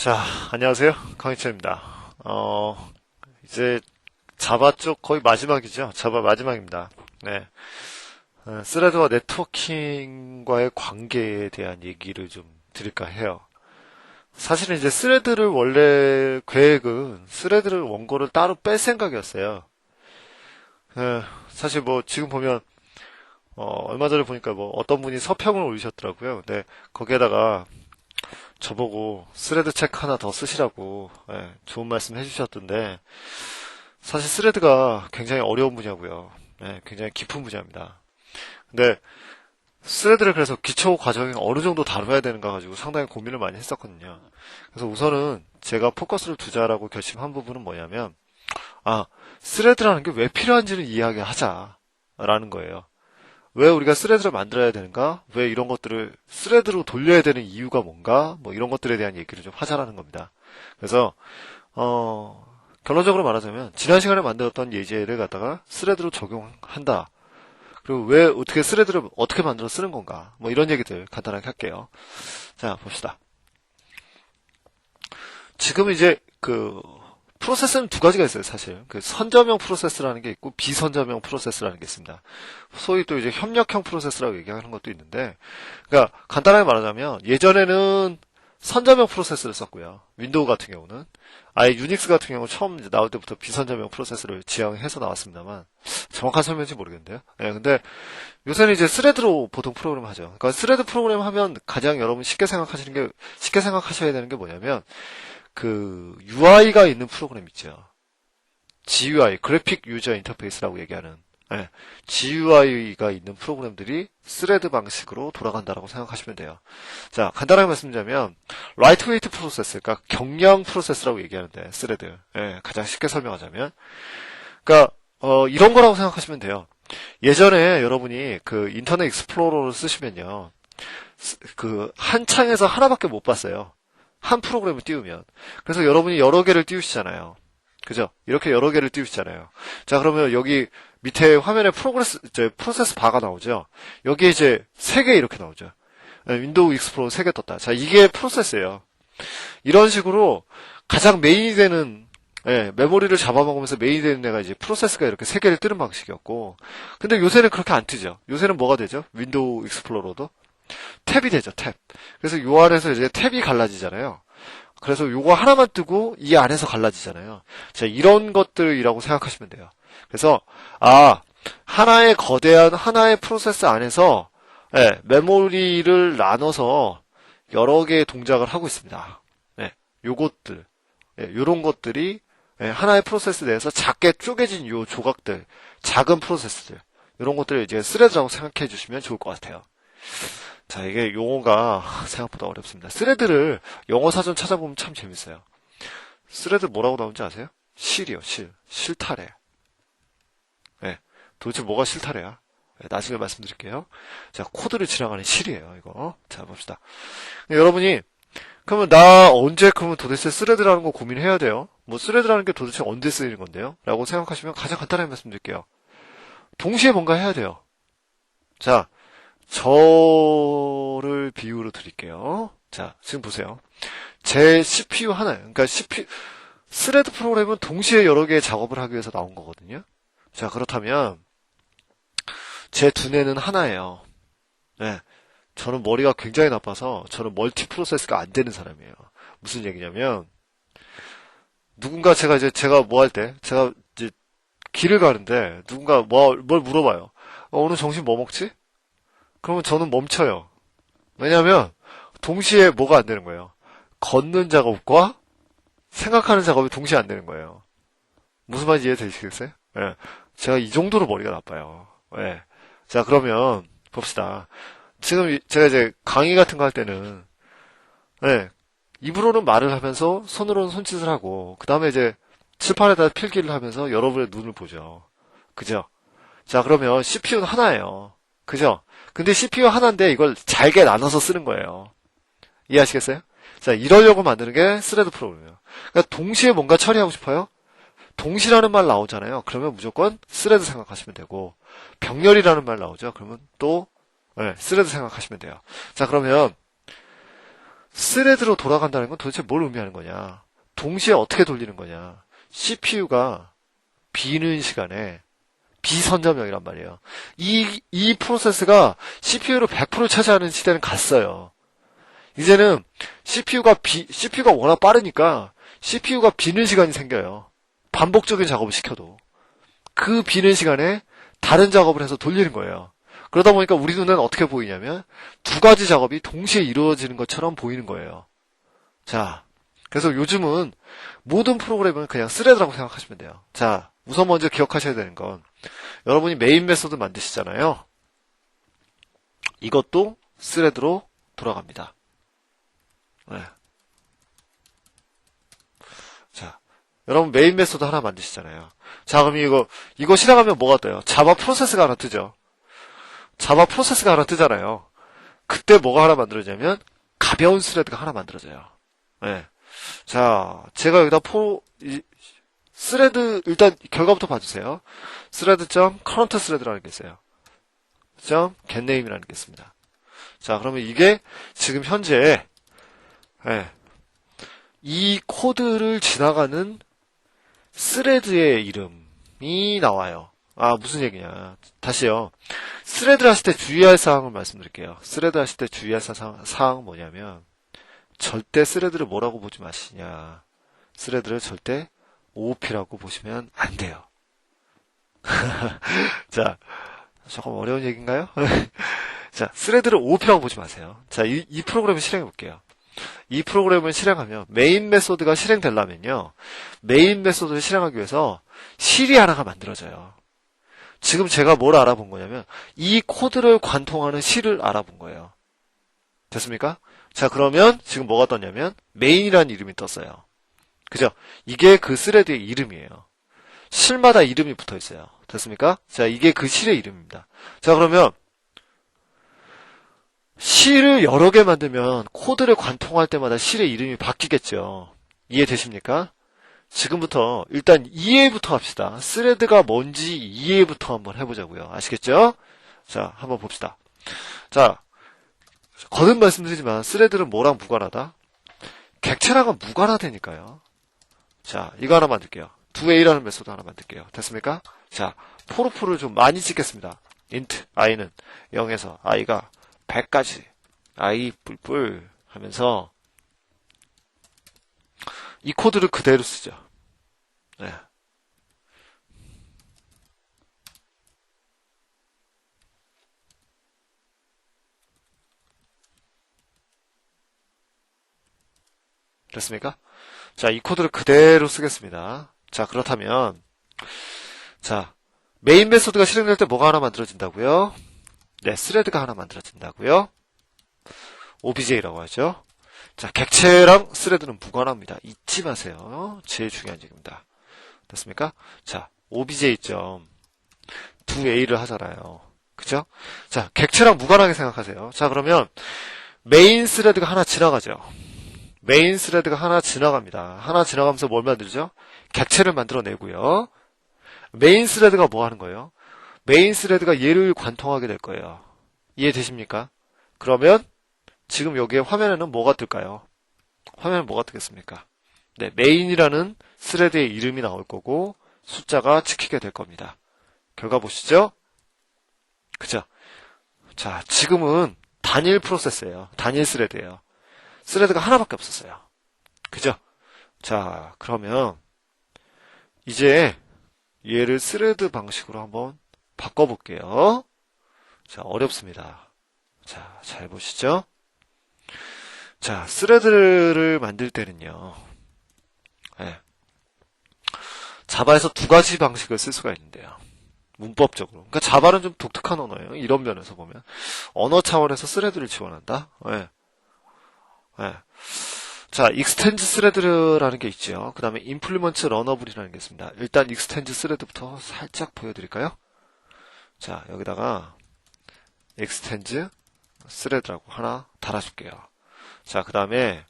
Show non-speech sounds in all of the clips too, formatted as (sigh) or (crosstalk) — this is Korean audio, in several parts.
자, 안녕하세요. 강희철입니다. 어, 이제 자바 쪽 거의 마지막이죠. 자바 마지막입니다. 네. 어, 스레드와 네트워킹과의 관계에 대한 얘기를 좀 드릴까 해요. 사실은 이제 스레드를 원래 계획은 스레드를 원고를 따로 뺄 생각이었어요. 어, 사실 뭐 지금 보면 어, 얼마 전에 보니까 뭐 어떤 분이 서평을 올리셨더라고요. 근데 거기에다가 저보고 스레드 책 하나 더 쓰시라고 예, 좋은 말씀 해주셨던데 사실 스레드가 굉장히 어려운 분야고요. 예, 굉장히 깊은 분야입니다. 근데 스레드를 그래서 기초 과정이 어느 정도 다뤄야 되는가 가지고 상당히 고민을 많이 했었거든요. 그래서 우선은 제가 포커스를 두자라고 결심한 부분은 뭐냐면 아 스레드라는 게 왜 필요한지를 이야기하자라는 거예요. 왜 우리가 스레드를 만들어야 되는가? 왜 이런 것들을 스레드로 돌려야 되는 이유가 뭔가? 뭐 이런 것들에 대한 얘기를 좀 하자라는 겁니다. 그래서 어, 결론적으로 말하자면 지난 시간에 만들었던 예제를 갖다가 스레드로 적용한다. 그리고 왜 어떻게 스레드를 어떻게 만들어 쓰는 건가? 뭐 이런 얘기들 간단하게 할게요. 자, 봅시다. 지금 이제 그 프로세스는 두 가지가 있어요, 사실. 그 선점형 프로세스라는 게 있고 비선점형 프로세스라는 게 있습니다. 소위 또 이제 협력형 프로세스라고 얘기하는 것도 있는데, 그러니까 간단하게 말하자면 예전에는 선점형 프로세스를 썼고요. 윈도우 같은 경우는 아예 유닉스 같은 경우 처음 나올 때부터 비선점형 프로세스를 지향해서 나왔습니다만 정확한 설명인지 모르겠는데요. 예, 근데 요새는 이제 스레드로 보통 프로그램 하죠. 그러니까 스레드 프로그램 하면 가장 여러분 쉽게 생각하시는 게 쉽게 생각하셔야 되는 게 뭐냐면 그 UI가 있는 프로그램 있죠. GUI, 그래픽 유저 인터페이스라고 얘기하는 예, GUI가 있는 프로그램들이 스레드 방식으로 돌아간다라고 생각하시면 돼요. 자, 간단하게 말씀드리자면 라이트 웨이트 프로세스, 그러니까 경량 프로세스라고 얘기하는데 스레드, 예, 가장 쉽게 설명하자면, 그러니까 어, 이런 거라고 생각하시면 돼요. 예전에 여러분이 그 인터넷 익스플로러를 쓰시면요, 그 한 창에서 하나밖에 못 봤어요. 한 프로그램을 띄우면. 그래서 여러분이 여러 개를 띄우시잖아요. 그죠? 이렇게 여러 개를 띄우시잖아요. 자, 그러면 여기 밑에 화면에 프로그레스, 이제 프로세스 바가 나오죠? 여기에 이제 세 개 이렇게 나오죠? 네, 윈도우 익스플로러 세개 떴다. 자, 이게 프로세스예요. 이런 식으로 가장 메인이 되는 예, 메모리를 잡아먹으면서 메인이 되는 애가 이제 프로세스가 이렇게 세 개를 뜨는 방식이었고, 근데 요새는 그렇게 안 뜨죠. 요새는 뭐가 되죠? 윈도우 익스플로러도 탭이 되죠. 탭. 그래서 요 안에서 이제 탭이 갈라지잖아요. 그래서 요거 하나만 뜨고 이 안에서 갈라지잖아요. 자, 이런 것들이라고 생각하시면 돼요. 그래서 아 하나의 거대한 하나의 프로세스 안에서 예, 메모리를 나눠서 여러 개의 동작을 하고 있습니다. 예, 요것들, 예, 요런 것들이 예, 하나의 프로세스 내에서 작게 쪼개진 요 조각들, 작은 프로세스들, 이런 것들을 이제 스레드라고 생각해 주시면 좋을 것 같아요. 자, 이게 용어가 (laughs) 생각보다 어렵습니다. 스레드를 영어 사전 찾아보면 참 재밌어요. 스레드 뭐라고 나오는지 아세요? 실이요, 실. 실타래. 네. 도대체 뭐가 실타래야? 네, 나중에 말씀드릴게요. 자, 코드를 지나가는 실이에요, 이거. 자, 봅시다. 여러분이, 그러면 나 언제 그러면 도대체 스레드라는 거 고민해야 돼요? 뭐 스레드라는 게 도대체 언제 쓰이는 건데요? 라고 생각하시면 가장 간단하게 말씀드릴게요. 동시에 뭔가 해야 돼요. 자, 저를 비유로 드릴게요. 자, 지금 보세요. 제 CPU 하나예요. 그러니까 CPU, 스레드 프로그램은 동시에 여러 개의 작업을 하기 위해서 나온 거거든요. 자, 그렇다면, 제 두뇌는 하나예요. 네. 저는 머리가 굉장히 나빠서, 저는 멀티 프로세스가 안 되는 사람이에요. 무슨 얘기냐면, 누군가 제가 이제, 제가 뭐 할 때, 제가 이제 길을 가는데, 누군가 뭐, 뭘 물어봐요. 어, 오늘 점심 뭐 먹지? 그러면 저는 멈춰요. 왜냐하면 동시에 뭐가 안 되는 거예요. 걷는 작업과 생각하는 작업이 동시에 안 되는 거예요. 무슨 말인지 이해되시겠어요? 예. 제가 이 정도로 머리가 나빠요. 예. 자, 그러면 봅시다. 지금 제가 이제 강의 같은 거 할 때는 예. 입으로는 말을 하면서 손으로는 손짓을 하고 그 다음에 이제 칠판에다 필기를 하면서 여러분의 눈을 보죠. 그죠? 자, 그러면 CPU는 하나예요. 그죠? 근데 CPU 하나인데 이걸 잘게 나눠서 쓰는 거예요. 이해하시겠어요? 자, 이러려고 만드는 게 스레드 프로그램이에요. 그러니까 동시에 뭔가 처리하고 싶어요? 동시라는 말 나오잖아요. 그러면 무조건 스레드 생각하시면 되고, 병렬이라는 말 나오죠. 그러면 또, 네, 스레드 생각하시면 돼요. 자, 그러면, 스레드로 돌아간다는 건 도대체 뭘 의미하는 거냐? 동시에 어떻게 돌리는 거냐? CPU가 비는 시간에 비선점형이란 말이에요. 이, 이 프로세스가 CPU를 100% 차지하는 시대는 갔어요. 이제는 CPU가 비, CPU가 워낙 빠르니까 CPU가 비는 시간이 생겨요. 반복적인 작업을 시켜도. 그 비는 시간에 다른 작업을 해서 돌리는 거예요. 그러다 보니까 우리 눈에는 어떻게 보이냐면 두 가지 작업이 동시에 이루어지는 것처럼 보이는 거예요. 자, 그래서 요즘은 모든 프로그램은 그냥 스레드라고 생각하시면 돼요. 자, 우선 먼저 기억하셔야 되는 건 여러분이 메인 메소드 만드시잖아요. 이것도 스레드로 돌아갑니다. 네. 자, 여러분 메인 메소드 하나 만드시잖아요. 자, 그럼 이거 이거 실행하면 뭐가 떠요? 자바 프로세스가 하나 뜨죠. 자바 프로세스가 하나 뜨잖아요. 그때 뭐가 하나 만들어지냐면 가벼운 스레드가 하나 만들어져요. 네. 자, 제가 여기다 포 이, 스레드 일단 결과부터 봐주세요. 스레드 점 커런트 스레드라는 게 있어요. 점 getName이라는 게 있습니다. 자, 그러면 이게 지금 현재 예, 이 코드를 지나가는 스레드의 이름이 나와요. 아, 무슨 얘기냐. 다시요. 스레드 하실 때 주의할 사항을 말씀드릴게요. 스레드 하실 때 주의할 사항, 사항은 뭐냐면, 절대 스레드를 뭐라고 보지 마시냐. 스레드를 절대 OOP라고 보시면 안 돼요. (laughs) 자, 조금 어려운 얘기인가요? (laughs) 자, 스레드를 OOP라고 보지 마세요. 자, 이, 이 프로그램을 실행해 볼게요. 이 프로그램을 실행하면 메인 메소드가 실행되려면요. 메인 메소드를 실행하기 위해서 실이 하나가 만들어져요. 지금 제가 뭘 알아본 거냐면 이 코드를 관통하는 실을 알아본 거예요. 됐습니까? 자, 그러면 지금 뭐가 떴냐면 메인이라는 이름이 떴어요. 그죠? 이게 그 스레드의 이름이에요. 실마다 이름이 붙어 있어요. 됐습니까? 자, 이게 그 실의 이름입니다. 자, 그러면 실을 여러 개 만들면 코드를 관통할 때마다 실의 이름이 바뀌겠죠. 이해되십니까? 지금부터 일단 이해부터 합시다. 스레드가 뭔지 이해부터 한번 해보자고요. 아시겠죠? 자, 한번 봅시다. 자, 거듭 말씀드리지만 스레드는 뭐랑 무관하다? 객체랑은 무관하다니까요. 자, 이거 하나 만들게요. 2a라는 메소드 하나 만들게요. 됐습니까? 자, 포르프를 좀 많이 찍겠습니다. int i는 0에서 i가 100까지 i 뿔뿔 하면서 이 코드를 그대로 쓰죠. 네. 됐습니까? 자, 이 코드를 그대로 쓰겠습니다. 자, 그렇다면, 자, 메인 메소드가 실행될 때 뭐가 하나 만들어진다고요? 네, 스레드가 하나 만들어진다고요? OBJ라고 하죠. 자, 객체랑 스레드는 무관합니다. 잊지 마세요. 제일 중요한 얘기입니다. 됐습니까? 자, obj.2a를 하잖아요. 그죠? 자, 객체랑 무관하게 생각하세요. 자, 그러면 메인 스레드가 하나 지나가죠. 메인 스레드가 하나 지나갑니다. 하나 지나가면서 뭘 만들죠? 객체를 만들어내고요. 메인 스레드가 뭐 하는 거예요? 메인 스레드가 얘를 관통하게 될 거예요. 이해되십니까? 그러면 지금 여기에 화면에는 뭐가 뜰까요? 화면에 뭐가 뜨겠습니까? 네, 메인이라는 스레드의 이름이 나올 거고 숫자가 찍히게 될 겁니다. 결과 보시죠. 그죠? 자, 지금은 단일 프로세스예요. 단일 스레드예요. 스레드가 하나밖에 없었어요. 그죠? 자, 그러면 이제 얘를 스레드 방식으로 한번 바꿔볼게요. 자, 어렵습니다. 자, 잘 보시죠. 자, 스레드를 만들 때는요. 네. 자바에서 두 가지 방식을 쓸 수가 있는데요. 문법적으로. 그러니까 자바는 좀 독특한 언어예요. 이런 면에서 보면. 언어 차원에서 스레드를 지원한다? 네. 네. 자, 익스텐즈 스레드라는 게 있죠. 그 다음에 임플리먼트 러너블이라는 게 있습니다. 일단 익스텐즈 스레드부터 살짝 보여드릴까요? 자, 여기다가 익스텐즈 스레드라고 하나 달아줄게요. 자, 그 다음에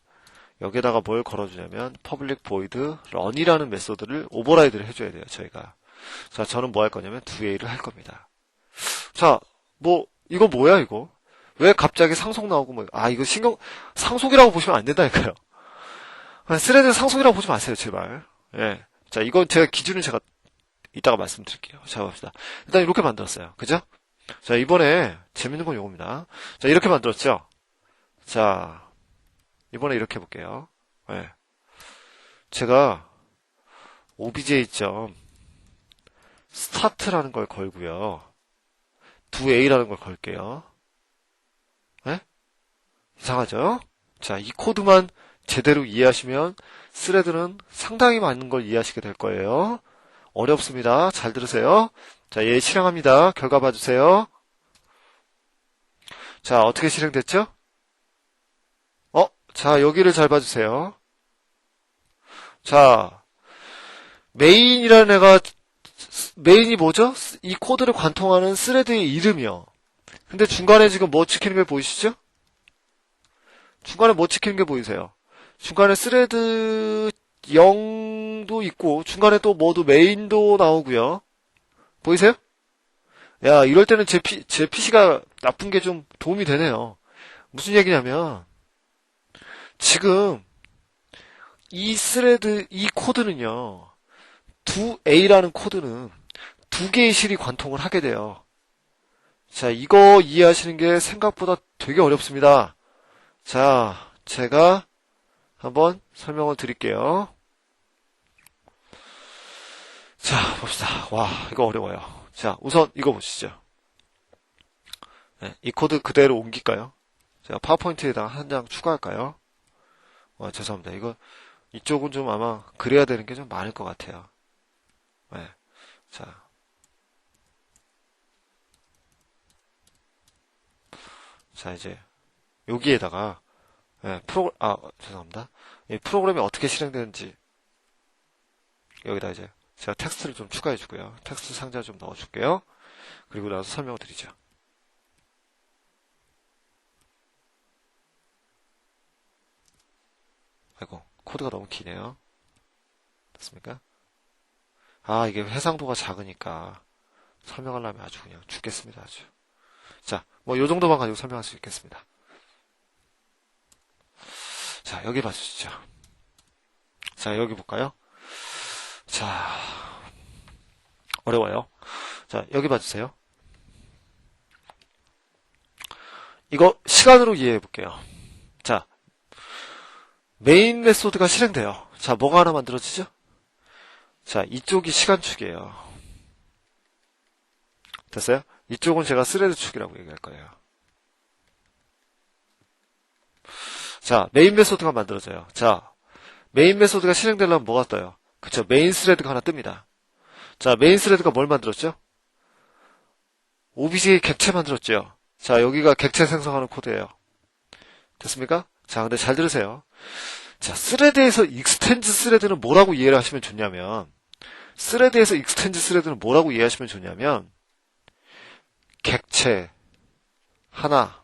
여기에다가 뭘 걸어주냐면 public void run이라는 메소드를 오버라이드를 해줘야 돼요. 저희가. 자, 저는 뭐 할 거냐면 2a를 할 겁니다. 자, 뭐 이거 뭐야 이거? 왜 갑자기 상속 나오고 뭐, 아, 이거 신경, 상속이라고 보시면 안 된다니까요. 스레드 상속이라고 보지 마세요, 제발. 예. 자, 이건 제가 기준을 제가 이따가 말씀드릴게요. 자, 봅시다. 일단 이렇게 만들었어요. 그죠? 자, 이번에 재밌는 건 요겁니다. 자, 이렇게 만들었죠? 자, 이번에 이렇게 해볼게요. 예. 제가 obj. start라는 걸 걸고요. 2a라는 걸 걸게요. 예? 이상하죠? 자, 이 코드만 제대로 이해하시면 스레드는 상당히 많은 걸 이해하시게 될 거예요. 어렵습니다. 잘 들으세요. 자, 얘 실행합니다. 결과 봐주세요. 자, 어떻게 실행됐죠? 어, 자, 여기를 잘 봐주세요. 자, 메인이라는 애가, 메인이 뭐죠? 이 코드를 관통하는 스레드의 이름이요. 근데 중간에 지금 뭐 찍히는 게 보이시죠? 중간에 뭐 찍히는 게 보이세요? 중간에 스레드 0도 있고, 중간에 또 뭐도 메인도 나오고요. 보이세요? 야, 이럴 때는 제, 피, 제 PC가 나쁜 게 좀 도움이 되네요. 무슨 얘기냐면, 지금, 이 스레드, 이 코드는요, 2A라는 코드는 두 개의 실이 관통을 하게 돼요. 자, 이거 이해하시는 게 생각보다 되게 어렵습니다. 자, 제가 한번 설명을 드릴게요. 자, 봅시다. 와, 이거 어려워요. 자, 우선 이거 보시죠. 네, 이 코드 그대로 옮길까요? 제가 파워포인트에다가 한 장 추가할까요? 와, 죄송합니다. 이거, 이쪽은 좀 아마 그래야 되는 게 좀 많을 것 같아요. 네. 자. 자, 이제, 여기에다가, 예, 프로, 아, 죄송합니다. 이 프로그램이 어떻게 실행되는지, 여기다 이제, 제가 텍스트를 좀 추가해 주고요. 텍스트 상자 좀 넣어 줄게요. 그리고 나서 설명을 드리죠. 아이고, 코드가 너무 기네요. 됐습니까? 아, 이게 해상도가 작으니까 설명하려면 아주 그냥 죽겠습니다, 아주. 자, 뭐, 요 정도만 가지고 설명할 수 있겠습니다. 자, 여기 봐주시죠. 자, 여기 볼까요? 자, 어려워요. 자, 여기 봐주세요. 이거 시간으로 이해해 볼게요. 자, 메인 메소드가 실행돼요. 자, 뭐가 하나 만들어지죠? 자, 이쪽이 시간축이에요. 됐어요? 이쪽은 제가 스레드 축이라고 얘기할 거예요. 자, 메인 메소드가 만들어져요. 자, 메인 메소드가 실행되려면 뭐가 떠요? 그쵸, 메인 스레드가 하나 뜹니다. 자, 메인 스레드가 뭘 만들었죠? OBJ 객체 만들었죠? 자, 여기가 객체 생성하는 코드예요. 됐습니까? 자, 근데 잘 들으세요. 자, 스레드에서 익스텐즈 스레드는 뭐라고 이해를 하시면 좋냐면, 스레드에서 익스텐즈 스레드는 뭐라고 이해하시면 좋냐면, 객체, 하나,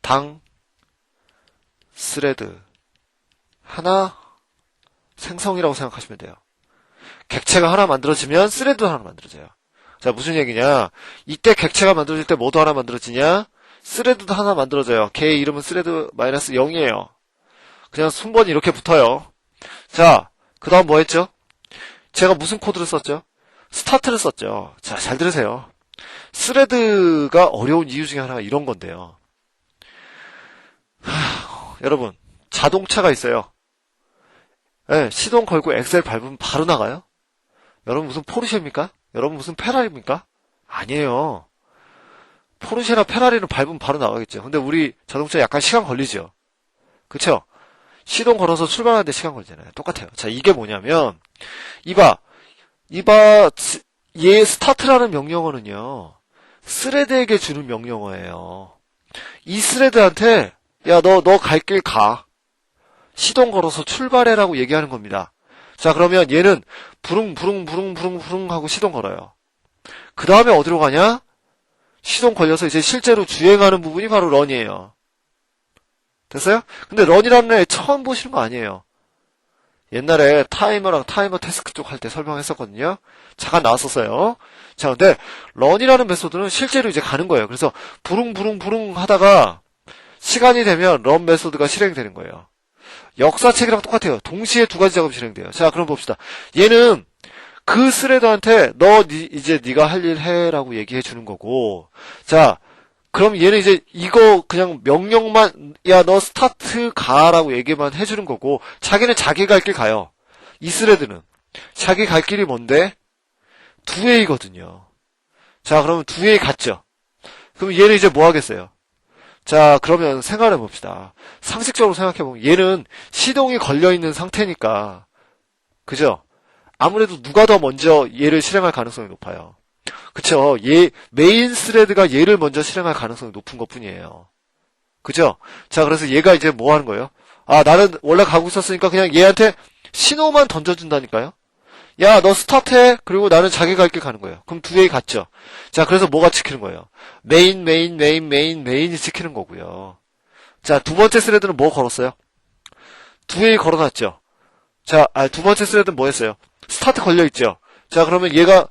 당, 스레드, 하나, 생성이라고 생각하시면 돼요. 객체가 하나 만들어지면 스레드 하나 만들어져요. 자, 무슨 얘기냐? 이때 객체가 만들어질 때 뭐도 하나 만들어지냐? 스레드도 하나 만들어져요. 걔의 이름은 스레드 마이너스 0이에요. 그냥 순번이 이렇게 붙어요. 자, 그 다음 뭐 했죠? 제가 무슨 코드를 썼죠? 스타트를 썼죠. 자, 잘 들으세요. 스레드가 어려운 이유 중에 하나가 이런 건데요. 하, 여러분, 자동차가 있어요. 네, 시동 걸고 엑셀 밟으면 바로 나가요? 여러분 무슨 포르쉐입니까? 여러분 무슨 페라리입니까? 아니에요. 포르쉐나 페라리는 밟으면 바로 나가겠죠. 근데 우리 자동차 약간 시간 걸리죠. 그쵸? 시동 걸어서 출발하는데 시간 걸리잖아요. 똑같아요. 자, 이게 뭐냐면, 이봐, 이봐, 얘 스타트라는 명령어는요, 스레드에게 주는 명령어예요. 이 스레드한테, 야, 너, 너 갈 길 가. 시동 걸어서 출발해라고 얘기하는 겁니다. 자, 그러면 얘는 부릉, 부릉, 부릉, 부릉, 부릉 하고 시동 걸어요. 그 다음에 어디로 가냐? 시동 걸려서 이제 실제로 주행하는 부분이 바로 런이에요. 됐어요? 근데 런이라는 애 처음 보시는 거 아니에요. 옛날에 타이머랑 타이머 태스크 쪽 할 때 설명했었거든요. 잠깐 나왔었어요. 자, 근데 런이라는 메소드는 실제로 이제 가는 거예요. 그래서 부릉부릉부릉 하다가 시간이 되면 런 메소드가 실행되는 거예요. 역사책이랑 똑같아요. 동시에 두 가지 작업이 진행돼요. 자, 그럼 봅시다. 얘는 그 스레드한테 너 니- 이제 네가 할 일 해라고 얘기해 주는 거고. 자, 그럼 얘는 이제 이거 그냥 명령만 야 너 스타트 가라고 얘기만 해주는 거고 자기는 자기 갈 길 가요. 이 스레드는 자기 갈 길이 뭔데? 두 A거든요. 자, 그러면 두 A 갔죠. 그럼 얘는 이제 뭐 하겠어요? 자, 그러면 생각해 봅시다. 상식적으로 생각해 보면 얘는 시동이 걸려 있는 상태니까 그죠? 아무래도 누가 더 먼저 얘를 실행할 가능성이 높아요. 그쵸? 얘 메인 스레드가 얘를 먼저 실행할 가능성이 높은 것 뿐이에요. 그죠? 자, 그래서 얘가 이제 뭐 하는 거예요? 아, 나는 원래 가고 있었으니까 그냥 얘한테 신호만 던져준다니까요? 야, 너 스타트해. 그리고 나는 자기 갈 길 가는 거예요. 그럼 두 개이 같죠? 자, 그래서 뭐가 지키는 거예요? 메인, 메인, 메인, 메인, 메인이 지키는 거고요. 자, 두 번째 스레드는 뭐 걸었어요? 두 개이 걸어놨죠? 자, 아, 두 번째 스레드는 뭐 했어요? 스타트 걸려있죠? 자, 그러면 얘가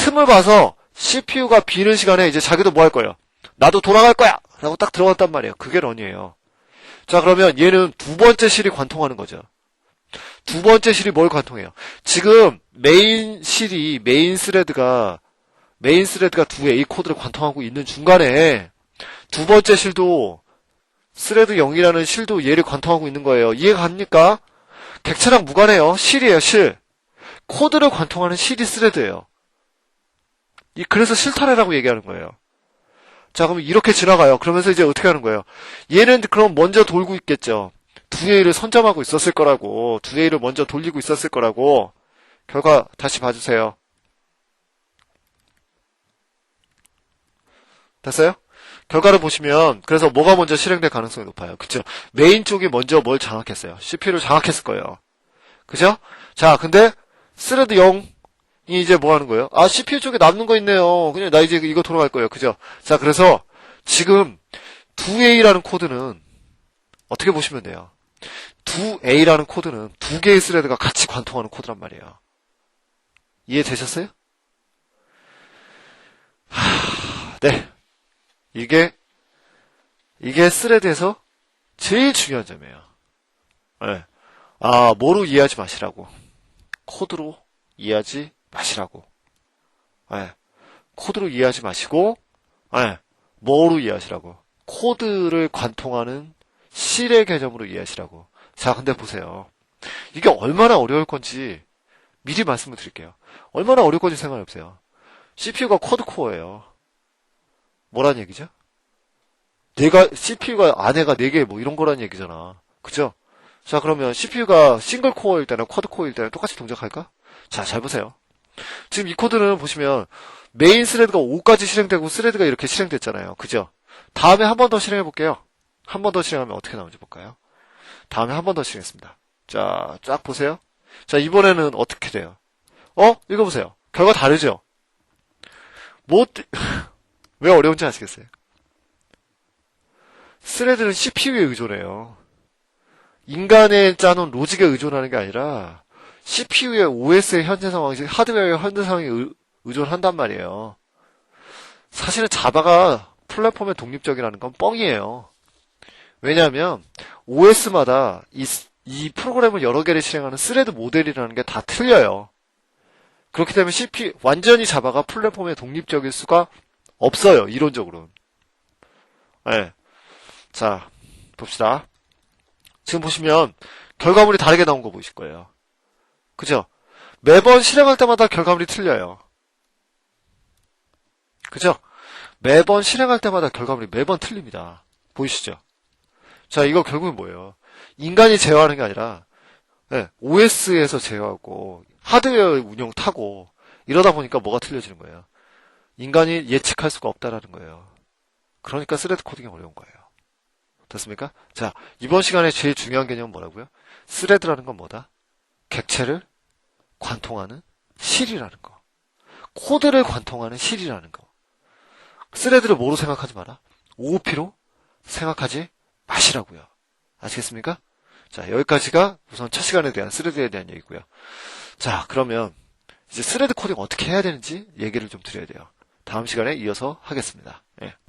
틈을 봐서 CPU가 비는 시간에 이제 자기도 뭐 할 거예요? 나도 돌아갈 거야! 라고 딱 들어갔단 말이에요. 그게 런이에요. 자, 그러면 얘는 두 번째 실이 관통하는 거죠. 두 번째 실이 뭘 관통해요? 지금 메인 실이, 메인 스레드가, 메인 스레드가 두 A 코드를 관통하고 있는 중간에 두 번째 실도 스레드 0이라는 실도 얘를 관통하고 있는 거예요. 이해가 갑니까? 객체랑 무관해요. 실이에요, 실. 코드를 관통하는 실이 스레드예요. 이- 그래서 실타래라고 얘기하는 거예요. 자, 그럼 이렇게 지나가요. 그러면서 이제 어떻게 하는 거예요? 얘는 그럼 먼저 돌고 있겠죠. 두 A를 선점하고 있었을 거라고, 두 A를 먼저 돌리고 있었을 거라고. 결과 다시 봐주세요. 됐어요? 결과를 보시면 그래서 뭐가 먼저 실행될 가능성이 높아요. 그쵸? 메인 쪽이 먼저 뭘 장악했어요. CPU를 장악했을 거예요. 그죠? 자, 근데 스레드 0 이 이제 뭐 하는 거예요? 아, CPU 쪽에 남는 거 있네요. 그냥 나 이제 이거 돌아갈 거예요. 그죠? 자, 그래서 지금 2A라는 코드는 어떻게 보시면 돼요? 2A라는 코드는 두 개의 스레드가 같이 관통하는 코드란 말이에요. 이해되셨어요? 하, 네. 이게, 이게 스레드에서 제일 중요한 점이에요. 네. 아, 뭐로 이해하지 마시라고. 코드로 이해하지 마시라고. 예. 코드로 이해하지 마시고, 예. 뭐로 이해하시라고. 코드를 관통하는 실의 개념으로 이해하시라고. 자, 근데 보세요. 이게 얼마나 어려울 건지 미리 말씀을 드릴게요. 얼마나 어려울 건지 생각해 보세요. CPU가 쿼드 코어예요. 뭐란 얘기죠? 내가, CPU가 안에가 4개 뭐 이런 거란 얘기잖아. 그죠? 자, 그러면 CPU가 싱글 코어일 때나 쿼드 코어일 때는 똑같이 동작할까? 자, 잘 보세요. 지금 이 코드는 보시면 메인 스레드가 5까지 실행되고 스레드가 이렇게 실행됐잖아요. 그죠? 다음에 한 번 더 실행해 볼게요. 한 번 더 실행하면 어떻게 나오는지 볼까요? 다음에 한 번 더 실행했습니다. 자, 쫙 보세요. 자, 이번에는 어떻게 돼요? 어? 읽어보세요. 결과 다르죠? 뭐, 뜨- (laughs) 왜 어려운지 아시겠어요? 스레드는 CPU에 의존해요. 인간에 짜놓은 로직에 의존하는 게 아니라 CPU의 OS의 현재 상황, 즉 하드웨어의 현재 상황에 의, 의존한단 말이에요. 사실은 자바가 플랫폼의 독립적이라는 건 뻥이에요. 왜냐하면 OS마다 이, 이 프로그램을 여러 개를 실행하는 스레드 모델이라는 게 다 틀려요. 그렇기 때문에 CPU 완전히 자바가 플랫폼에 독립적일 수가 없어요. 이론적으로는. 네. 자 봅시다. 지금 보시면 결과물이 다르게 나온 거 보이실 거예요. 그죠? 매번 실행할 때마다 결과물이 틀려요. 그죠? 매번 실행할 때마다 결과물이 매번 틀립니다. 보이시죠? 자, 이거 결국은 뭐예요? 인간이 제어하는 게 아니라 OS에서 제어하고 하드웨어 운영 타고 이러다 보니까 뭐가 틀려지는 거예요? 인간이 예측할 수가 없다라는 거예요. 그러니까 스레드 코딩이 어려운 거예요. 됐습니까? 자, 이번 시간에 제일 중요한 개념은 뭐라고요? 스레드라는 건 뭐다? 객체를 관통하는 실이라는 거. 코드를 관통하는 실이라는 거. 스레드를 뭐로 생각하지 마라? OOP로 생각하지 마시라고요. 아시겠습니까? 자, 여기까지가 우선 첫 시간에 대한 스레드에 대한 얘기고요. 자, 그러면 이제 스레드 코딩 어떻게 해야 되는지 얘기를 좀 드려야 돼요. 다음 시간에 이어서 하겠습니다. 예.